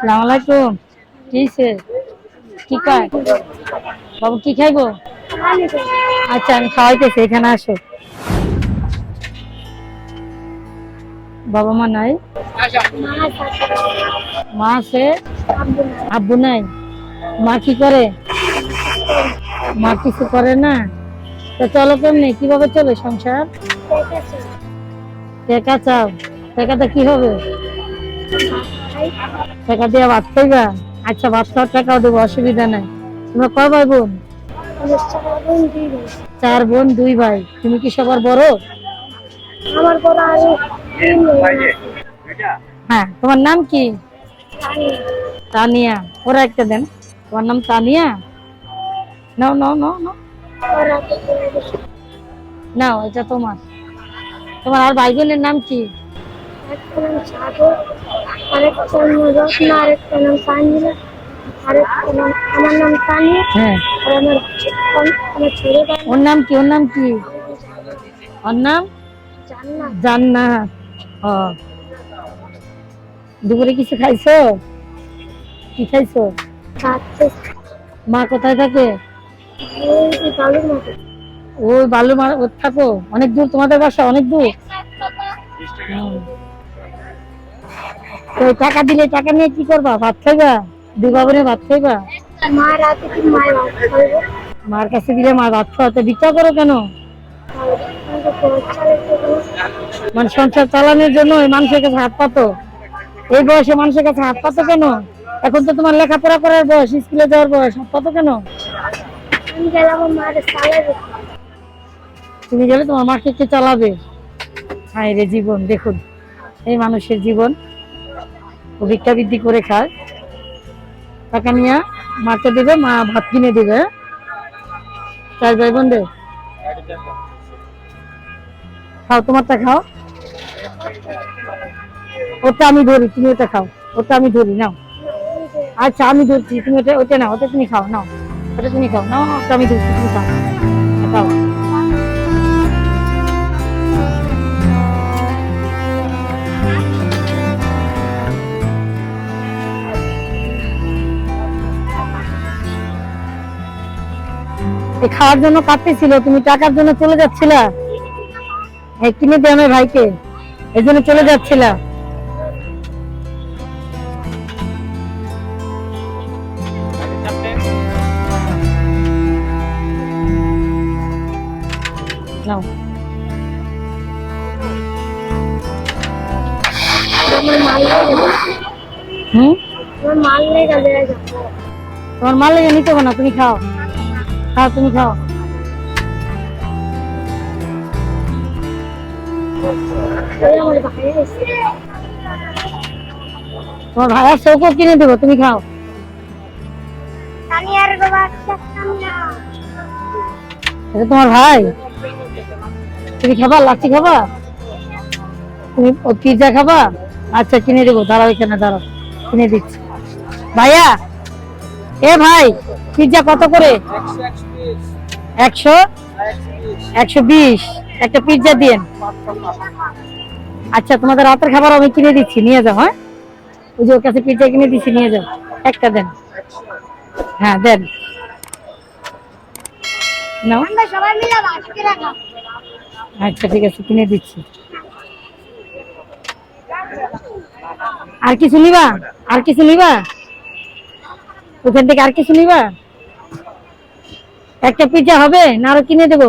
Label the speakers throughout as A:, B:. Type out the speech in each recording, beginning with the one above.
A: সালাম আলাইকুম। কি কি খায় বাবু কি খাইবো? আচ্ছা আমি খাওয়াইতেছি এখানে আসো। বাবা মা নাই? মা আছে? আব্বু নাই? মা কি করে? মা কিছু করে না? তো চলো কেমনি কীভাবে চলে সংসার? টাকা চাও? টাকাটা কি হবে? টাকা দিয়ে ভাত খাইবা? আচ্ছা ভাত খাওয়ার টাকাও দেবো অসুবিধা নাই। তোমরা কয় ভাই বোন? চার বোন দুই ভাই। তুমি কি সবার বড়?
B: আমার বড়
A: হ্যাঁ তোমার নাম কি? তানিয়া। ওরা একটা দেন। তোমার নাম তানিয়া? নাও নাও নাও নাও। নাও এটা তোমার। তোমার আর ভাই বোনের নাম কি?
B: নাম আরেকটা নাম রত্না আরেকটা নাম সাঞ্জিলা আরেকটা নাম আমার নাম
A: হ্যাঁ।
B: আর আমার ছো- আমার ছোট
A: ওর নাম কি? ওর নাম কি? ওর নাম?
B: জান্নাত
A: জান্নাত ও। দুপুরে কিছু খাইছো? কি খাইছো? মা কোথায় থাকে?
B: ওই
A: বালু মা ওর থাকো। অনেক দূর তোমাদের বাসা অনেক দূর। তো টাকা দিলে টাকা নিয়ে কি করবা? ভাত খাইবা? দুই বাবুরে ভাত খাইবা? মার কাছে দিলে মা ভাত খাওয়াতে ভিক্ষা করো কেন? মানে সংসার চালানোর জন্য ওই মানুষের কাছে হাত পাতো। এই বয়সে মানুষের কাছে হাত পাতো কেন? এখন তো তোমার লেখাপড়া করার বয়স স্কুলে যাওয়ার বয়স হাত পাতো কেন? তুমি গেলে তোমার মাকে কে চালাবে? হায় রে জীবন দেখুন। এই মানুষের জীবন। ও ভিক্ষা বৃদ্ধি করে খায়। টাকা নিয়ে মাকে দেবে, মা ভাত কিনে দেবে? চার ভাই বোন রে খাও, তোমারটা খাও। ওটা আমি ধরি, তুমি ওটা খাও। ওটা আমি ধরি, নাও। আচ্ছা আমি ধরছি, তুমি ওটা ওটা না ওটা তুমি খাও, নাও। ওটা তুমি খাও, নাও, ওটা আমি ধরছি, তুমি খাও। খাও। খাওয়ার জন্য কাঁদতেছিল তুমি টাকার জন্য চলে যাচ্ছিলা? এই কিনে দে আমার ভাইকে এই জন্য চলে যাচ্ছিলা। তোমার মাল লেগে নিতে হবে না তুমি খাও। খাও তুমি খাও। তোমার ভাইয়ের চৌকো কিনে দেবো তুমি খাও। এটা তোমার ভাই। তুমি খাবা লাচ্ছি খাবা? তুমি পিৎজা খাবা? আচ্ছা কিনে দেবো দাঁড়াও এখানে দাঁড়াও। কিনে দিচ্ছি। ভাইয়া এ ভাই পিৎজা কত করে? একশো? একশো বিশ। একটা পিৎজা দিন। আচ্ছা তোমাদের রাতের খাবার আমি কিনে দিচ্ছি, নিয়ে যাও হ্যাঁ? ওই যে ওর কাছে পিৎজা কিনে দিচ্ছি, নিয়ে যাও। একটা দেন। হ্যাঁ দেন। আচ্ছা ঠিক আছে, কিনে দিচ্ছি। আর কিছু নিবা? আর কিছু নিবা? ওখান থেকে আর কিছু নিবা? একটা পিজ্জা হবে না আরও কিনে দেবো?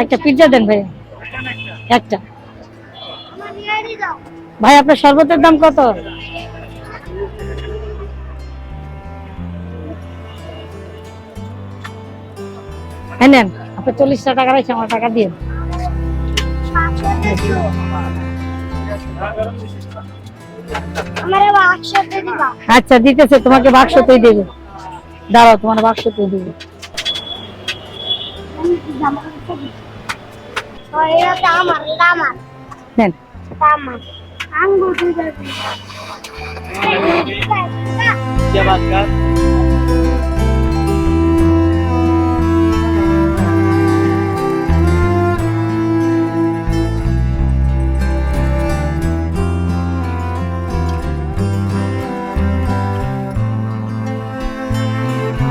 B: একটু
A: পিজ্জা দেন ভাই। একটা। ভাই আপনার শরবতের দাম কত? হ্যাঁ নেন আপনার চল্লিশটা টাকা রয়েছে আমার টাকা দিয়ে। আচ্ছা দিতেছে তোমাকে বাক্সতেই দেবে দাঁড়াও তোমার বাক্সতেই দেবে
B: এটা আমার এটা আমার
A: নেন
B: এটা আমার আঙ্গুর দুইটা
C: क्या बात कर